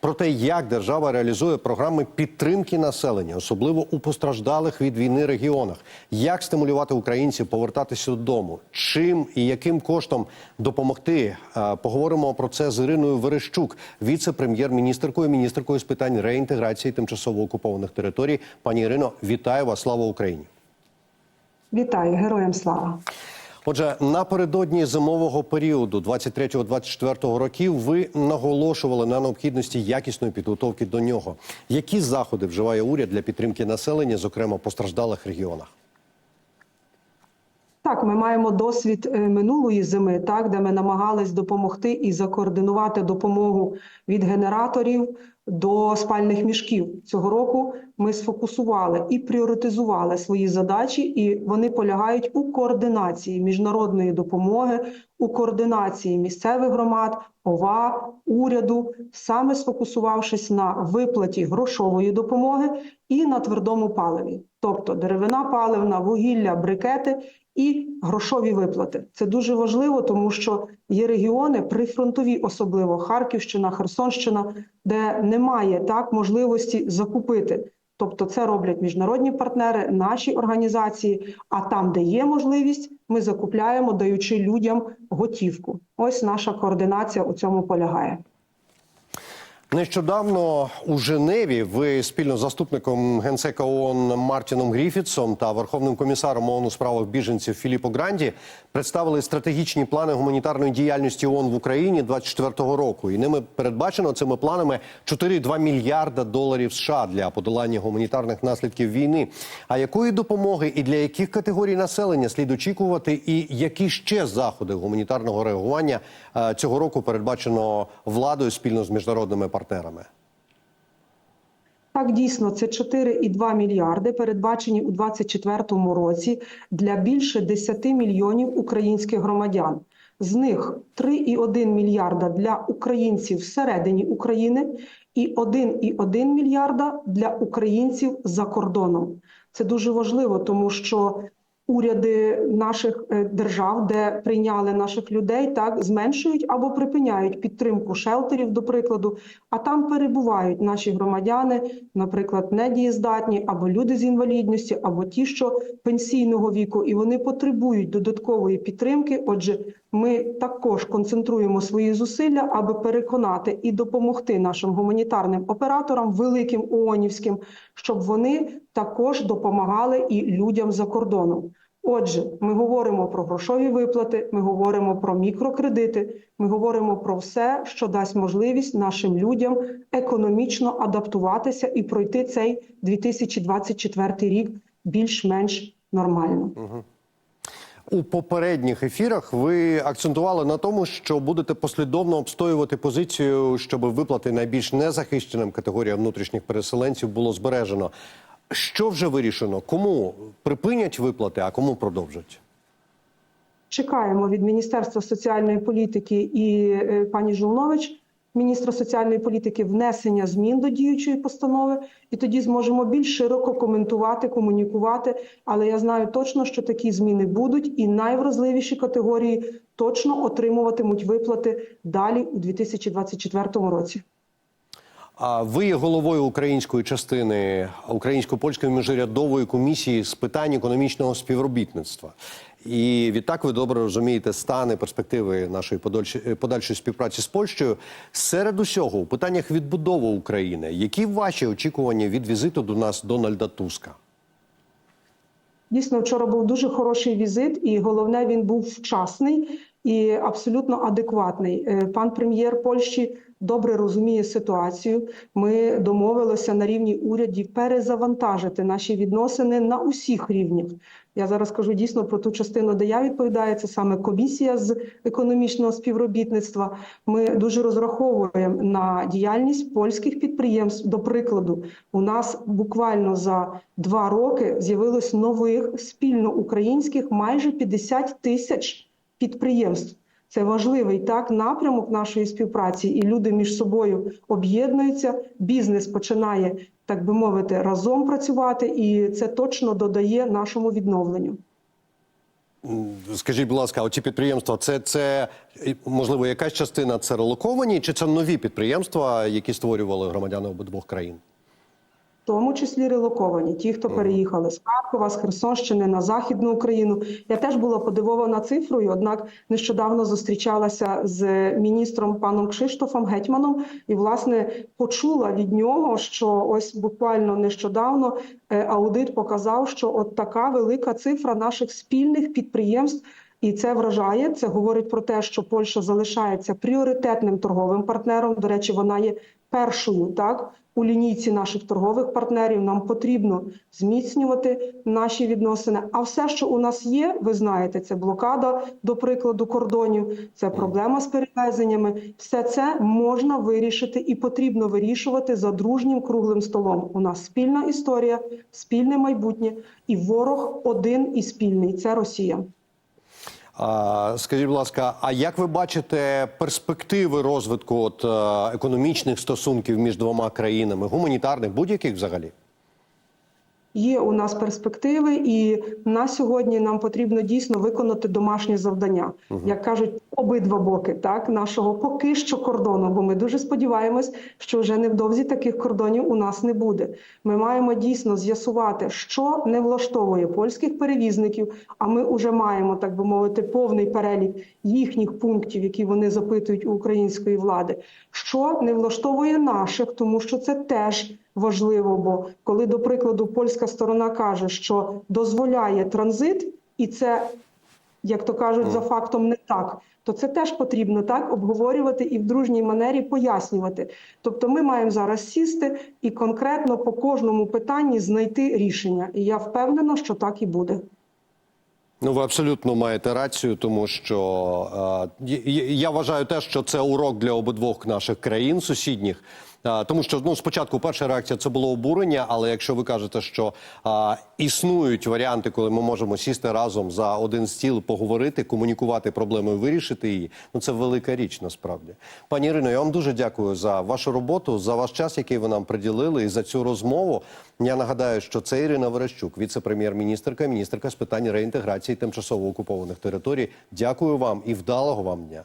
про те, як держава реалізує програми підтримки населення, особливо у постраждалих від війни регіонах, як стимулювати українців повертатися додому, чим і яким коштом допомогти. Е, Поговоримо про це з Іриною Верещук, віце-прем'єр-міністркою, міністркою з питань реінтеграції тимчасово окупованих територій. Пані Ірино, вітаю вас! Слава Україні! Вітаю, героям слава. Отже, напередодні зимового періоду 23-24 років ви наголошували на необхідності якісної підготовки до нього. Які заходи вживає уряд для підтримки населення, зокрема постраждалих регіонах? Так, ми маємо досвід е, минулої зими, так де ми намагались допомогти і закоординувати допомогу від генераторів до спальних мішків. Цього року ми сфокусували і пріоритизували свої задачі, і вони полягають у координації міжнародної допомоги, у координації місцевих громад, ОВА, уряду, саме сфокусувавшись на виплаті грошової допомоги і на твердому паливі, тобто деревина паливна, вугілля, брикети і грошові виплати. Це дуже важливо, тому що є регіони прифронтові, особливо Харківщина, Херсонщина, де немає так можливості закупити. Тобто це роблять міжнародні партнери, наші організації. А там, де є можливість, ми закупляємо, даючи людям готівку. Ось наша координація у цьому полягає. Нещодавно у Женеві ви спільно з заступником генсека ООН Мартіном Гріфітсом та верховним комісаром ООН у справах біженців Філіппо Гранді представили стратегічні плани гуманітарної діяльності ООН в Україні 24-го року. І ними передбачено цими планами 4,2 мільярда доларів США для подолання гуманітарних наслідків війни. А якої допомоги і для яких категорій населення слід очікувати, і які ще заходи гуманітарного реагування е, цього року передбачено владою спільно з міжнародними партнерами? Так, дійсно, це 4,2 мільярди, передбачені у 2024 році для більше 10 мільйонів українських громадян. З них 3,1 мільярда для українців всередині України і 1,1 мільярда для українців за кордоном. Це дуже важливо, тому що уряди наших е, держав, де прийняли наших людей, так зменшують або припиняють підтримку шелтерів, до прикладу. А там перебувають наші громадяни, наприклад, недієздатні або люди з інвалідністю, або ті, що пенсійного віку, і вони потребують додаткової підтримки. Отже, ми також концентруємо свої зусилля, аби переконати і допомогти нашим гуманітарним операторам, великим ООНівським, щоб вони також допомагали і людям за кордоном. Отже, ми говоримо про грошові виплати, ми говоримо про мікрокредити, ми говоримо про все, що дасть можливість нашим людям економічно адаптуватися і пройти цей 2024 рік більш-менш нормально. У попередніх ефірах ви акцентували на тому, що будете послідовно обстоювати позицію, щоб виплати найбільш незахищеним категоріям внутрішніх переселенців було збережено. Що вже вирішено? Кому припинять виплати, а кому продовжать? Чекаємо від Міністерства соціальної політики і е, пані Жолнович, міністра соціальної політики, внесення змін до діючої постанови, і тоді зможемо більш широко коментувати, комунікувати. Але я знаю точно, що такі зміни будуть, і найвразливіші категорії точно отримуватимуть виплати далі у 2024 році. А ви є головою української частини українсько-польської міжурядової комісії з питань економічного співробітництва. І відтак ви добре розумієте стани перспективи нашої подальшої, співпраці з Польщею. Серед усього у питаннях відбудови України, які ваші очікування від візиту до нас Дональда Туска? Дійсно, вчора був дуже хороший візит, і головне, він був вчасний і абсолютно адекватний. Е, Пан прем'єр Польщі добре розуміє ситуацію. Ми домовилися на рівні урядів перезавантажити наші відносини на усіх рівнях. Я зараз кажу дійсно про ту частину, де я відповідаю. Це саме комісія з економічного співробітництва. Ми дуже розраховуємо на діяльність польських підприємств. До прикладу, у нас буквально за два роки з'явилось нових спільно українських майже 50 тисяч підприємств. Це важливий так напрямок нашої співпраці, і люди між собою об'єднуються. Бізнес починає, так би мовити, разом працювати, і це точно додає нашому відновленню. Скажіть, будь ласка, оці підприємства, це, це можливо якась частина це релоковані, чи це нові підприємства, які створювали громадяни обидвох країн? Тому числі релоковані, ті, хто переїхали з Харкова, з Херсонщини на Західну Україну. Я теж була подивована цифрою, однак нещодавно зустрічалася з міністром паном Кшиштофом Гетьманом і, власне, почула від нього, що ось буквально нещодавно е, аудит показав, що от така велика цифра наших спільних підприємств. І це вражає. Це говорить про те, що Польща залишається пріоритетним торговим партнером. До речі, вона є першою так у лінійці наших торгових партнерів. Нам потрібно зміцнювати наші відносини. А все, що у нас є, ви знаєте, це блокада, до прикладу, кордонів, це проблема з перевезеннями. Все це можна вирішити і потрібно вирішувати за дружнім круглим столом. У нас спільна історія, спільне майбутнє, і ворог один і спільний це Росія. Скажіть, будь ласка, а як ви бачите перспективи розвитку от, е, економічних стосунків між двома країнами, гуманітарних, будь-яких взагалі? Є у нас перспективи, і на сьогодні нам потрібно дійсно виконати домашнє завдання, як кажуть обидва боки, так нашого поки що кордону. Бо ми дуже сподіваємось, що вже невдовзі таких кордонів у нас не буде. Ми маємо дійсно з'ясувати, що не влаштовує польських перевізників. А ми вже маємо, так би мовити, повний перелік їхніх пунктів, які вони запитують у української влади, що не влаштовує наших, тому що це теж важливо. Бо коли, до прикладу, польська сторона каже, що дозволяє транзит, і це, як то кажуть, за фактом не так. То це теж потрібно так обговорювати і в дружній манері пояснювати. Тобто, ми маємо зараз сісти і конкретно по кожному питанні знайти рішення. І я впевнена, що так і буде. Ну, ви абсолютно маєте рацію, тому що е, я- вважаю те, що це урок для обидвох наших країн сусідніх. Е, тому що ну спочатку перша реакція це було обурення, але якщо ви кажете, що е, існують варіанти, коли ми можемо сісти разом за один стіл, поговорити, комунікувати проблему і вирішити її, ну це велика річ насправді. Пані Ірино, я вам дуже дякую за вашу роботу, за ваш час, який ви нам приділили, і за цю розмову. Я нагадаю, що це Ірина Верещук, віце-прем'єр-міністрка, міністерка з питань реінтеграції тимчасово окупованих територій. Дякую вам і вдалого вам дня.